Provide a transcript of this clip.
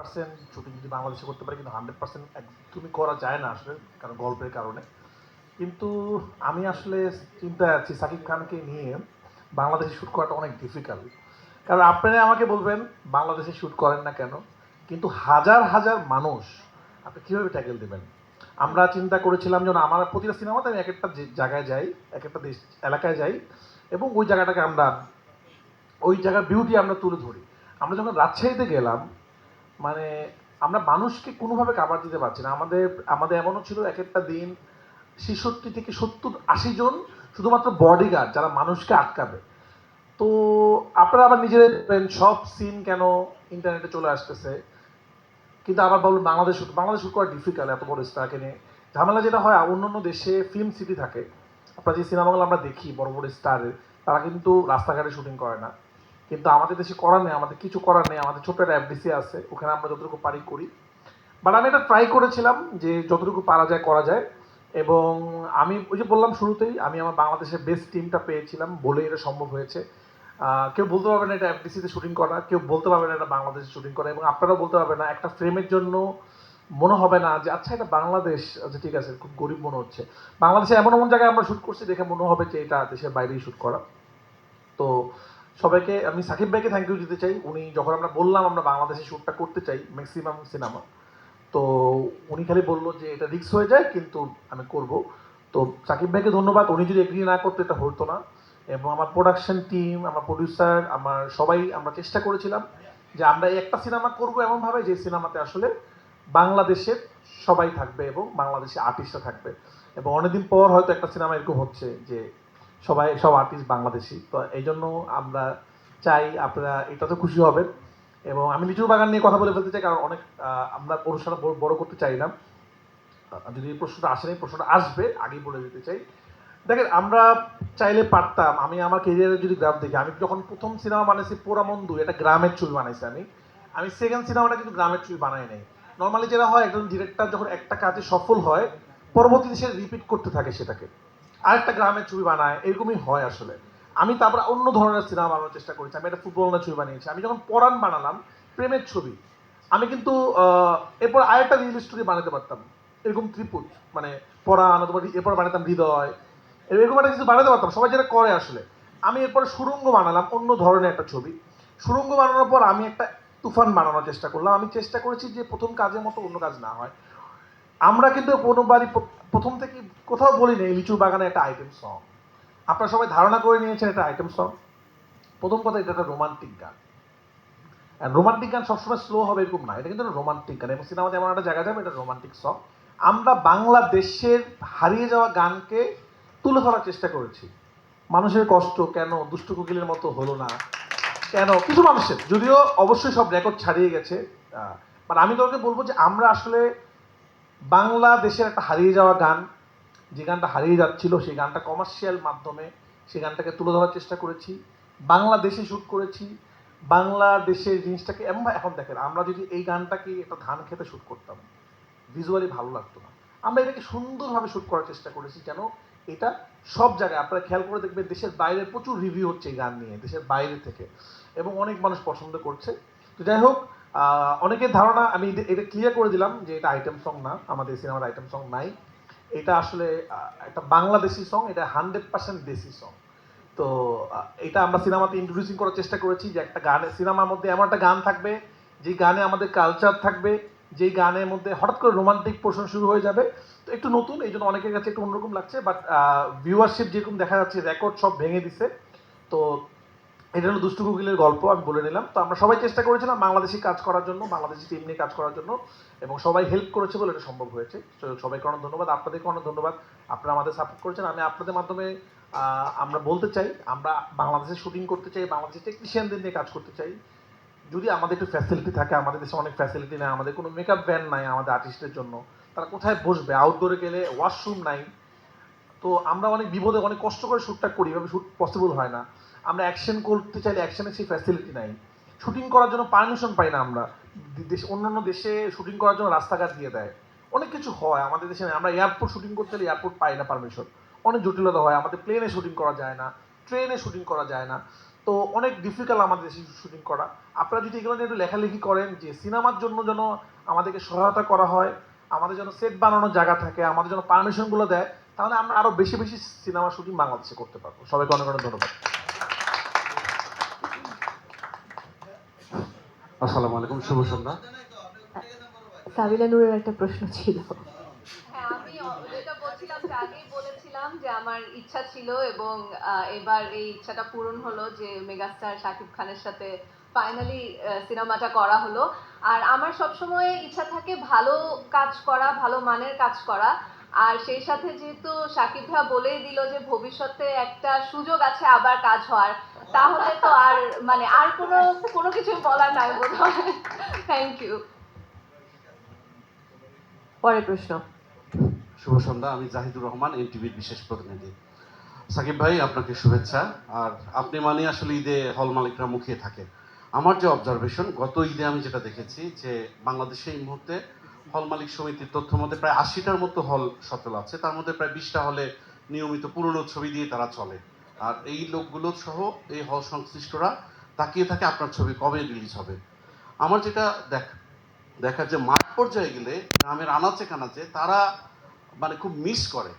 Percent shooting যদি বাংলাদেশে করতে পারি, কিন্তু হান্ড্রেড পার্সেন্ট একদমই করা যায় না আসলে, কারণ গল্পের কারণে। কিন্তু আমি আসলে চিন্তায় আছি সাকিব খানকে নিয়ে বাংলাদেশে শ্যুট করাটা অনেক ডিফিকাল্ট কারণ আপনারা আমাকে বলবেন, বাংলাদেশে শ্যুট করেন না কেন? কিন্তু হাজার হাজার মানুষ, আপনি কীভাবে ট্যাকেল দেবেন? আমরা চিন্তা করেছিলাম যেন আমার প্রতিটা সিনেমাতে আমি এক একটা জায়গায় যাই, এক একটা দেশ এলাকায় যাই, এবং ওই জায়গাটাকে আমরা ওই জায়গার বিউটি আমরা তুলে ধরি। আমরা যখন রাজশাহীতে গেলাম মানে আমরা মানুষকে কোনোভাবে কাবার দিতে পারছি না। আমাদের আমাদের এমনও ছিল এক একটা দিন ছেষট্টি থেকে সত্তর, আশি জন শুধুমাত্র বডিগার্ড যারা মানুষকে আটকাবে। তো আপনারা আবার নিজেদের সব সিন কেন ইন্টারনেটে চলে আসতেছে? কিন্তু আবার বলুন, বাংলাদেশ বাংলাদেশ করা ডিফিকাল্ট এত বড় স্টারকে নিয়ে। ঝামেলা যেটা হয়, অন্য অন্য দেশে ফিল্ম সিটি থাকে। আপনারা যে সিনেমাগুলো আমরা দেখি, বড় বড় স্টারের তারা কিন্তু রাস্তাঘাটে শুটিং করে না। কিন্তু আমাদের দেশে করার নেই, আমাদের কিছু করার নেই, আমাদের ছোট্ট একটা এফডিসি আছে, ওখানে আমরা যতটুকু পারি করি। বাট আমি এটা ট্রাই করেছিলাম যে যতটুকু পারা যায়, করা যায়। এবং আমি ওই যে বললাম শুরুতেই, আমি আমার বাংলাদেশের বেস্ট টিমটা পেয়েছিলাম বলে এটা সম্ভব হয়েছে। কেউ বলতে পারবে না এটা এফডিসিতে শুটিং করা, কেউ বলতে পারবে না এটা বাংলাদেশে শুটিং করা, এবং আপনারাও বলতে পারবে না, একটা ফ্রেমের জন্য মনে হবে না যে আচ্ছা এটা বাংলাদেশ আচ্ছা ঠিক আছে, খুব গরিব মনে হচ্ছে। বাংলাদেশে এমন এমন জায়গায় আমরা শ্যুট করছি, দেখে মনে হবে যে, এটা দেশের বাইরেই শ্যুট করা। তো সবাইকে, আমি সাকিব ভাইকে থ্যাংক ইউ দিতে চাই। উনি যখন আমরা বললাম আমরা বাংলাদেশে শ্যুটটা করতে চাই ম্যাক্সিমাম সিনেমা তো উনি খালি বলল যে এটা রিস্ক হয়ে যায়, কিন্তু আমি করব। তো সাকিব ভাইকে ধন্যবাদ। উনি যদি এগ্রি না করতো, এটা হতো না। এবং আমার প্রোডাকশন টিম আমার প্রডিউসার আমার সবাই আমরা চেষ্টা করেছিলাম যে আমরা একটা সিনেমা করব এমনভাবে যে সিনেমাতে আসলে বাংলাদেশের সবাই থাকবে এবং বাংলাদেশে আর্টিস্টরা থাকবে। এবং অনেকদিন পর হয়তো একটা সিনেমা এরকম হচ্ছে যে সবাই, সব আর্টিস্ট বাংলাদেশি। তো এই জন্য আমরা চাই আপনারা এটাতে খুশি হবেন। এবং আমি লিচুর বাগান নিয়ে কথা বলে ফেলতে চাই, কারণ অনেক আমরা অনুষ্ঠানটা বড়- করতে চাই না যদি এই প্রশ্নটা আসেনি প্রশ্নটা আসবে, আগেই বলে দিতে চাই। দেখেন, আমরা চাইলে পারতাম, আমি আমার কেরিয়ারে যদি গ্রাম দেখি, আমি যখন প্রথম সিনেমা বানাইছি পোড়ামন্দু, এটা গ্রামের ছবি বানাইছি আমি। আমি সেকেন্ড সিনেমাটা কিন্তু গ্রামের ছবি বানাই নাই। নর্মালি যেটা হয়, একজন ডিরেক্টর যখন একটা কাজে সফল হয়, পরবর্তীতে সে রিপিট করতে থাকে সেটাকে। আরেকটা গ্রামের ছবি বানায়, এরকমই হয় আসলে। আমি তারপর অন্য ধরনের সিনেমা বানানোর চেষ্টা করেছি। আমি একটা ফুটবল না ছবি বানিয়েছি। আমি যখন পরাণ বানালাম, প্রেমের ছবি, আমি কিন্তু এরপর আরেকটা রিয়েল স্টোরি বানাতে পারতাম। এরকম ত্রিপুট মানে পরাণ অথবা এরপর বানাতাম হৃদয়, এরকম একটা কিছু বানাতে পারতাম। সবাই যেটা করে আসলে। আমি এরপর সুরঙ্গ বানালাম, অন্য ধরনের একটা ছবি। সুরঙ্গ বানানোর পর আমি একটা তুফান বানানোর চেষ্টা করলাম। আমি চেষ্টা করেছি যে প্রথম কাজের মতো অন্য কাজ না হয়। আমরা কিন্তু কোনোবারই প্র- প্রথম থেকে কোথাও বলি নেই লিচুর বাগানে একটা আইটেম সং আপনারা সবাই ধারণা করে নিয়েছেন এটা আইটেম সং প্রথম কথা, এটা একটা রোমান্টিক গান। রোমান্টিক গান সবসময় স্লো হবে এরকম না। এটা কিন্তু রোমান্টিক গান। এবং সিনেমাতে এমন একটা জায়গা যাবে, এটা রোমান্টিক সং আমরা বাংলাদেশের হারিয়ে যাওয়া গানকে তুলে ধরার চেষ্টা করেছি। মানুষের কষ্ট, কেন? দুষ্ট কোকিলের মতো হলো না। কেন? কিছু মানুষের। যদিও অবশ্যই সব রেকর্ড ছাড়িয়ে গেছে। বাট আমি তোমাকে বলব যে আমরা আসলে বাংলাদেশের একটা হারিয়ে যাওয়া গান, যে গানটা হারিয়ে যাচ্ছিল, সেই গানটা কমার্শিয়াল মাধ্যমে সেই গানটাকে তুলে ধরার চেষ্টা করেছি। বাংলাদেশে শ্যুট করেছি। বাংলাদেশের জিনিসটাকে এমন এখন দেখেন, আমরা যদি এই গানটাকে একটা ধান খেতে শ্যুট করতাম ভিজুয়ালি ভালো লাগতো না। আমরা এটাকে সুন্দরভাবে শ্যুট করার চেষ্টা করেছি যেন এটা সব জায়গায়, আপনারা খেয়াল করে দেখবেন, দেশের বাইরে প্রচুর রিভিউ হচ্ছে এই গান নিয়ে, দেশের বাইরে থেকে। এবং অনেক মানুষ পছন্দ করছে। তো যাই হোক অনেকের ধারণা, আমি এটা- ক্লিয়ার করে দিলাম যে এটা আইটেম সং না, আমাদের সিনেমার আইটেম সং নাই। এটা আসলে একটা বাংলাদেশি সং এটা হান্ড্রেড পার্সেন্ট দেশি সং তো এটা আমরা সিনেমাতে ইন্ট্রোডিউসিং করার চেষ্টা করেছি যে একটা গানে সিনেমার মধ্যে এমন একটা গান থাকবে, যে গানে আমাদের কালচার থাকবে, যেই গানের মধ্যে হঠাৎ করে রোমান্টিক পোর্শন শুরু হয়ে যাবে। তো একটু নতুন, এই জন্য অনেকের কাছে একটু অন্যরকম লাগছে বাট ভিউয়ারশিপ যেরকম দেখা যাচ্ছে রেকর্ড সব ভেঙে দিছে। তো এটা হলো দুষ্টু কোকিলের গল্প, আমি বলে নিলাম। তো আমরা সবাই চেষ্টা করেছিলাম বাংলাদেশি কাজ করার জন্য, বাংলাদেশি টিম নিয়ে কাজ করার জন্য, এবং সবাই হেল্প করেছে বলে এটা সম্ভব হয়েছে। সবাইকে অনেক ধন্যবাদ আপনাদেরকে অনেক ধন্যবাদ। আপনারা আমাদের সাপোর্ট করেছেন। আমি আপনাদের মাধ্যমে আমরা বলতে চাই, আমরা বাংলাদেশে শুটিং করতে চাই বাংলাদেশের টেকনিশিয়ানদের নিয়ে কাজ করতে চাই। যদি আমাদের একটু ফ্যাসিলিটি থাকে, আমাদের দেশে অনেক ফ্যাসিলিটি নেই, আমাদের কোনো মেকআপ ভ্যান নাই আমাদের আর্টিস্টের জন্য, তারা কোথায় বসবে? আউটডোরে গেলে ওয়াশরুম নাই। তো আমরা অনেক বিপদে, অনেক কষ্ট করে শ্যুটটা করি, এভাবে শ্যুট পসিবল হয় না। আমরা অ্যাকশন করতে চাইলে অ্যাকশনের সেই ফ্যাসিলিটি নাই। শুটিং করার জন্য পারমিশন পাই না আমরা। দেশ অন্যান্য দেশে শুটিং করার জন্য রাস্তাঘাট দিয়ে দেয়। অনেক কিছু হয়, আমাদের দেশে। আমরা এয়ারপোর্ট শুটিং করতে গেলে এয়ারপোর্ট পাই না পারমিশন অনেক জটিলতা হয়। আমাদের প্লেনে শুটিং করা যায় না ট্রেনে শুটিং করা যায় না। তো অনেক ডিফিকাল্ট আমাদের দেশে শুটিং করা। আপনারা যদি এগুলো নিয়ে একটু লেখালেখি করেন যে সিনেমার জন্য যেন আমাদেরকে সহায়তা করা হয়, আমাদের যেন সেট বানানোর জায়গা থাকে, আমাদের যেন পারমিশনগুলো দেয়, তাহলে আমরা আরও বেশি বেশি সিনেমা শুটিং বাংলাদেশে করতে পারব। সবাইকে অনেক অনেক ধন্যবাদ। আসসালামু আলাইকুম শুভ সন্ধ্যা। সাবিলা নূরের একটা প্রশ্ন ছিল। হ্যাঁ আমি যেটা বলছিলাম যে আগেই বলেছিলাম যে আমার ইচ্ছা ছিল এবং এবার এই ইচ্ছাটা পূরণ হলো যে মেগাস্টার শাকিব খানের সাথে ফাইনালি সিনেমাটা করা হলো। আর আমার সবসময় ইচ্ছা থাকে ভালো কাজ করা ভালো মানের কাজ করা। আর সেই সাথে যেহেতু শাকিব ভাইয়া বলেই দিল যে ভবিষ্যতে একটা সুযোগ আছে আবার কাজ হওয়ার তাহলে তো আর মানে আর কোনো কোনো কিছু বলার নাই বোধ হয় থ্যাংক ইউ পরের প্রশ্ন। শুভ সন্ধ্যা, আমি জাহিদুর রহমান, এনটিভির বিশেষ প্রতিনিধি। সাকিব ভাই, আপনাকে শুভেচ্ছা। আর আপনি মানে আসলে ঈদে হল মালিকরা মুখিয়ে থাকে। আমার যে অবজারভেশন গত ঈদে আমি যেটা দেখেছি যে বাংলাদেশে এই মুহূর্তে হল মালিক সমিতির তথ্য মধ্যে প্রায় আশিটার মতো হল সচল আছে। তার মধ্যে প্রায় বিশটা হলে নিয়মিত পুরনো ছবি দিয়ে তারা চলে। আর এই লোকগুলো সহ এই হল সংশ্লিষ্টরা তাকিয়ে থাকে আপনার ছবি কবে রিলিজ হবে। আমার যেটা দেখ দেখা যে মাঠ পর্যায়ে গেলে গ্রামের আনাচে কানাচে তারা মানে খুব মিস করে।